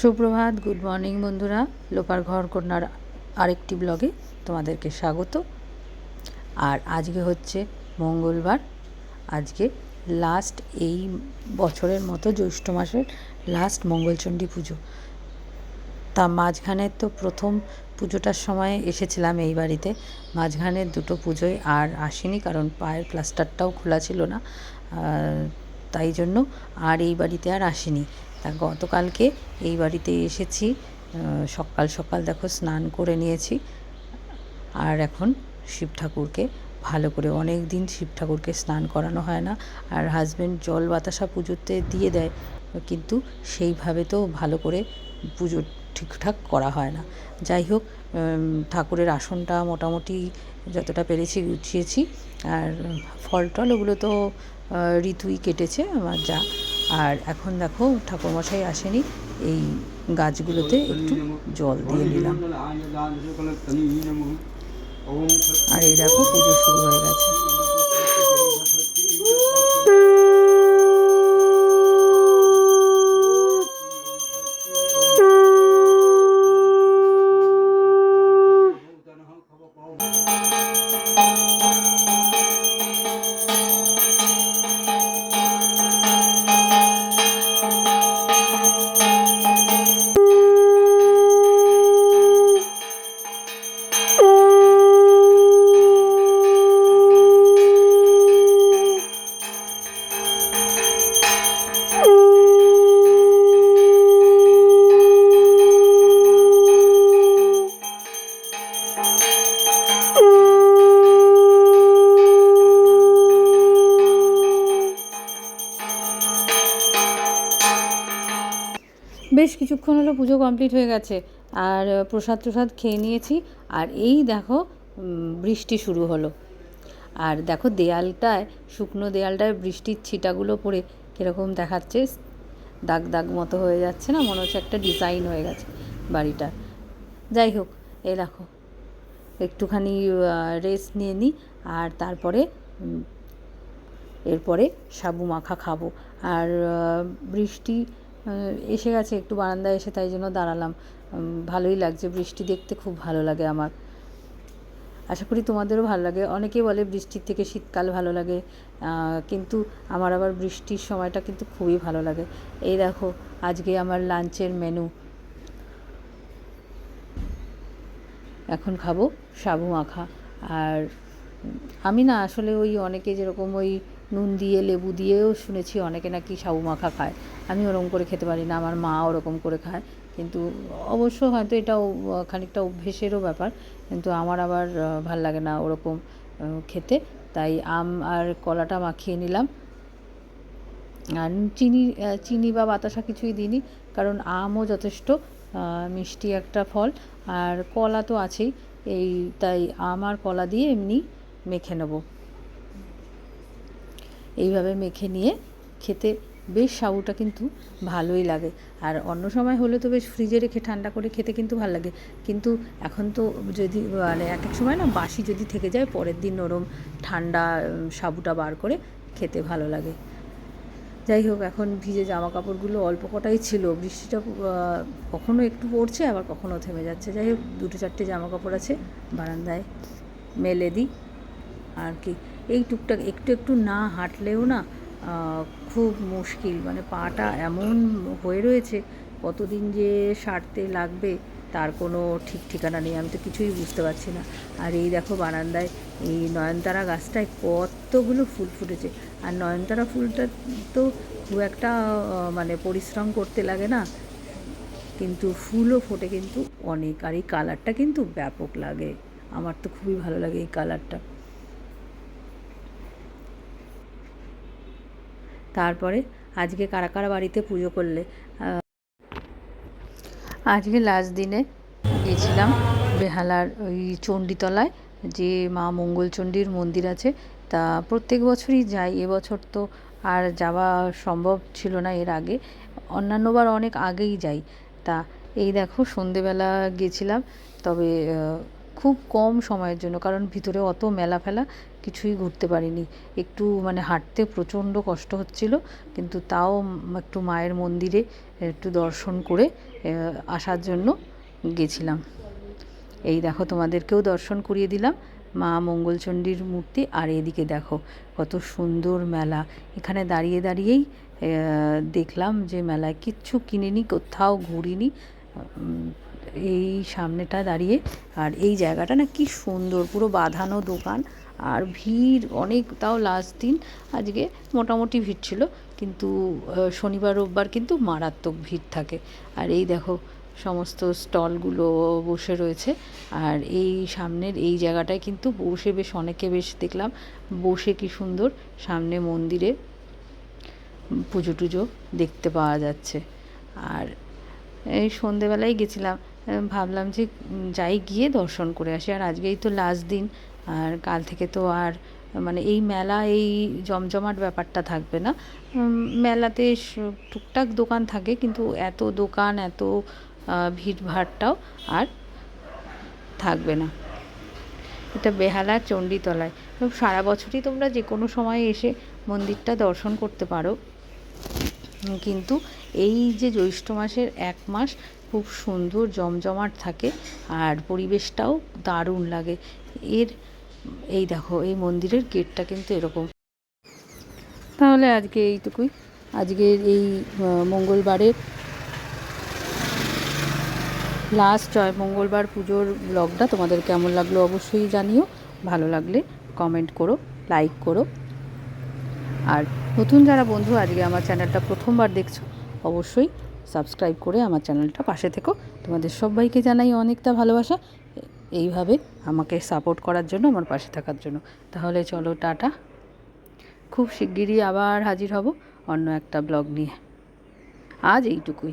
সুপ্রভাত, good morning বন্ধুরা, লোপার ঘর কন্যার আরেকটি ব্লগে তোমাদেরকে স্বাগত। আর আজকে হচ্ছে মঙ্গলবার, আজকে লাস্ট এই বছরের মতো জ্যৈষ্ঠ মাসের লাস্ট মঙ্গলচণ্ডী পুজো। তা মাঝখানে তো প্রথম পুজোটার সময় এসেছিলাম এই বাড়িতে, মাঝখানে দুটো পুজোয় আর আসিনি কারণ পায়ের প্লাস্টারটাও খোলা ছিল না তাই জন্য আর এই বাড়িতে আর আসিনি। তা গতকালকে এই বাড়িতে এসেছি। সকাল সকাল দেখো স্নান করে নিয়েছি। আর এখন শিব ঠাকুরকে ভালো করে অনেক দিন শিব ঠাকুরকে স্নান করানো হয় না। আর হাজবেন্ড জল বাতাসা পুজোতে দিয়ে দেয়, কিন্তু সেইভাবে তো ভালো করে পুজো ঠিকঠাক করা হয় না। যাই হোক ঠাকুরের আসনটা মোটামুটি যতটা পেরেছি গুছিয়েছি। আর ফল টল ওগুলো তো ঋতুই কেটেছে, আমার যা আর এখন দেখো ঠাকুরমশাই আসেনি, এই গাছগুলোতে একটু জল দিয়ে নিলাম। আর এই দেখো পুজো শুরু হয়ে গেছে। কিছুক্ষণ হলো পুজো কমপ্লিট হয়ে গেছে। আর প্রসাদ প্রসাদ খেয়ে নিয়েছি। আর এই দেখো বৃষ্টি শুরু হলো। আর দেখো দেয়ালটায়, শুকনো দেয়ালটায় বৃষ্টির ছিটাগুলো পড়ে কীরকম দেখাচ্ছে। দাগ দাগ মতো হয়ে যাচ্ছে না? মনে হচ্ছে একটা ডিজাইন হয়ে গেছে বাড়িটার যাই হোক, এই দেখো, একটুখানি রেস্ট নিয়ে নিই আর তারপরে এরপরে সাবু মাখা খাব। আর বৃষ্টি এসে গেছে, একটু বারান্দায় এসে তাই জন্য দাঁড়ালাম। ভালোই লাগছে, বৃষ্টি দেখতে খুব ভালো লাগে আমার। আশা করি তোমাদেরও ভালো লাগে। অনেকেই বলে বৃষ্টির থেকে শীতকাল ভালো লাগে কিন্তু আমার আবার বৃষ্টির সময়টা কিন্তু খুবই ভালো লাগে। এই দেখো, আজকে আমার লাঞ্চের মেনু। এখন খাব সাবু মাখা। আর আমি না আসলে ওই অনেকে যেরকম ওই নুন দিয়ে, লেবু দিয়েও শুনেছি অনেকে নাকি সাবু মাখা খায়। আমি ওরকম করে খেতে পারি না, আমার মা ওরকম করে খায়। কিন্তু অবশ্য হয়তো এটাও খানিকটা অভ্যেসেরও ব্যাপার। কিন্তু আমার আবার ভালো লাগে না ওরকম খেতে। তাই আম আর কলাটা মাখিয়ে নিলাম। আর চিনি চিনি বা বাতাসা কিছুই দিইনি, কারণ আমও যথেষ্ট মিষ্টি একটা ফল। আর কলা তো আছেই, এই তাই আম আর কলা দিয়ে এমনি মেখে নেব। এইভাবে মেখে নিয়ে খেতে বেশ সাবুটা কিন্তু ভালোই লাগে। আর অন্য সময় হলে তো বেশ ফ্রিজে রেখে ঠান্ডা করে খেতে কিন্তু ভালো লাগে। কিন্তু এখন তো যদি মানে এক এক সময় না বাসি যদি থেকে যায় পরের দিন নরম ঠান্ডা সাবুটা বার করে খেতে ভালো লাগে। যাই হোক এখন ভিজে জামা কাপড়গুলো অল্প কটাই ছিল। বৃষ্টিটা আহ, কখনো একটু পড়ছে আবার কখনো থেমে যাচ্ছে। যাই হোক দুটো চারটে জামা কাপড় আছে বারান্দায় মেলে দিই। আর কি? এই টুকটাক একটু একটু না হাঁটলেও না খুব মুশকিল। মানে পাটা এমন হয়ে রয়েছে, কতদিন যে সারতে লাগবে, তার কোনো ঠিক ঠিকানা নেই, আমি তো কিছুই বুঝতে পারছি না। আর এই দেখো বারান্দায়, এই নয়নতারা গাছটায় কতগুলো ফুল ফুটেছে। আর নয়নতারা ফুলটা তো খুব একটা মানে পরিশ্রম করতে লাগে না, কিন্তু ফুলও ফোটে কিন্তু অনেক। আর এই কালারটা কিন্তু ব্যাপক লাগে। আমার তো খুবই ভালো লাগে এই কালারটা। তারপরে আজকে কারা কারা বাড়িতে পুজো করলে? আজকে লাস্ট দিনে গেছিলাম বেহালার ওই চণ্ডীতলায়, যে মা মঙ্গলচণ্ডীর মন্দির আছে। তা প্রত্যেক বছরই যাই এবছর তো আর যাওয়া সম্ভব ছিল না এর আগে। অন্যান্যবার অনেক আগেই যাই। তা এই দেখো সন্ধেবেলা গেছিলাম তবে খুব কম সময়ের জন্য, কারণ ভিতরে অত মেলা ফেলা কিছুই ঘুরতে পারিনি। একটু মানে হাঁটতে প্রচণ্ড কষ্ট হচ্ছিল, কিন্তু তাও একটু মায়ের মন্দিরে একটু দর্শন করে আসার জন্য গেছিলাম। এই দেখো, তোমাদেরকেও দর্শন করিয়ে দিলাম। মা মঙ্গলচণ্ডীর মূর্তি, আর এদিকে দেখো, কত সুন্দর মেলা। এখানে দাঁড়িয়ে দাঁড়িয়েই দেখলাম যে মেলায় কিচ্ছু কিনিনি, কোথাও ঘুরিনি। এই সামনেটা দাঁড়িয়ে, আর এই জায়গাটা না কি সুন্দর, পুরো বাঁধানো দোকান, আর ভিড় অনেক, তাও লাস্ট দিন, আজকে মোটামুটি ভিড় ছিল, কিন্তু শনিবার, রোববার কিন্তু মারাত্মক ভিড় থাকে। আর এই দেখো, সমস্ত স্টলগুলো বসে রয়েছে, আর এই সামনের এই জায়গাটায় কিন্তু বসে বেশ অনেকে বেশ দেখলাম, বসে কি সুন্দর, সামনে মন্দিরে পুজো টুজো দেখতে পাওয়া যাচ্ছে। আর এই সন্ধেবেলায় গেছিলাম ভাবলাম যে যাই গিয়ে দর্শন করে আসি। আর আজকেই তো লাস্ট দিন। আর কাল থেকে তো আর মানে এই মেলা, এই জমজমাট ব্যাপারটা থাকবে না। মেলাতে টুকটাক দোকান থাকে, কিন্তু এত দোকান, এত ভিড়ভাড়টাও আর থাকবে না। এটা বেহালার চণ্ডীতলায়। সারা বছরই তোমরা যে কোনো সময় এসে মন্দিরটা দর্শন করতে পারো। কিন্তু এই যে জ্যৈষ্ঠ মাসের এক মাস খুব সুন্দর, জমজমাট থাকে আর পরিবেশটাও দারুণ লাগে। এর, এই দেখো, এই মন্দিরের গেটটা কিন্তু এরকম। তাহলে আজকে এইটুকুই। আজকের এই মঙ্গলবারের লাস্ট জয় মঙ্গলবার পুজোর ব্লগটা তোমাদের কেমন লাগল অবশ্যই জানিও। ভালো লাগলে কমেন্ট করো লাইক করো। আর নতুন যারা বন্ধু আজকে আমার চ্যানেলটা প্রথমবার দেখছ, অবশ্যই সাবস্ক্রাইব করে আমার চ্যানেলটা পাশে থেকো। তোমাদের সবাইকে জানাই অনেকটা ভালোবাসা। এইভাবে আমাকে সাপোর্ট করার জন্য, আমার পাশে থাকার জন্য। তাহলে চলো, টাটা। খুব শিগগিরই আবার হাজির হব অন্য একটা ব্লগ নিয়ে। আজ এইটুকুই।